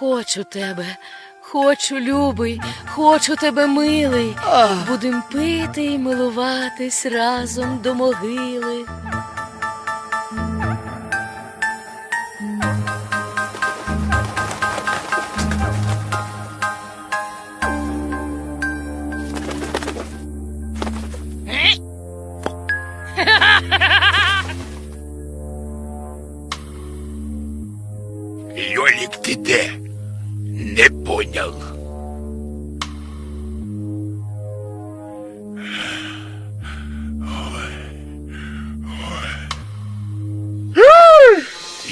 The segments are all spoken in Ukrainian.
Хочу тебе, хочу, любий, хочу тебе, милий. Будем пити і милуватись разом до могили. Льолік, ти де? Не поняв.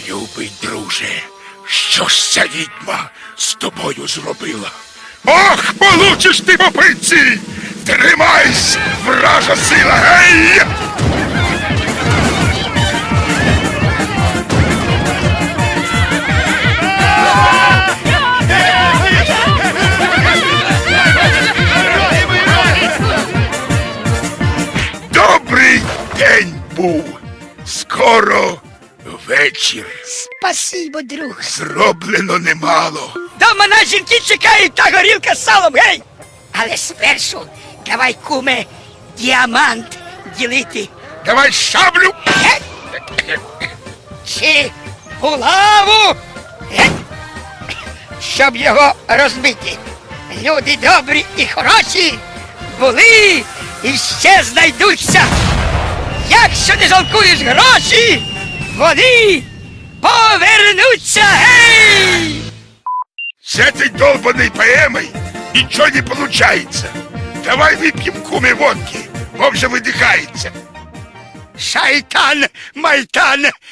Любий друже, що ж ця відьма з тобою зробила? Ох, получиш ти по пиці! Тримайсь, вража сила, гей! День був. Скоро вечір. Спасибо, друг. Зроблено немало. Дома на жінки чекають та горілка з салом, гей! Але спершу давай, куме, діамант ділити. Давай шаблю. Гей! Чи булаву? Гей! Щоб його розбити. Люди добрі і хороші були і ще знайдуться. Якщо не жалкуєш гроші, вони повернуться, гей! З этой долбаной поэмой ничего не получается. Давай выпьем куме водки. Он же выдыхается. Шайтан, майтан,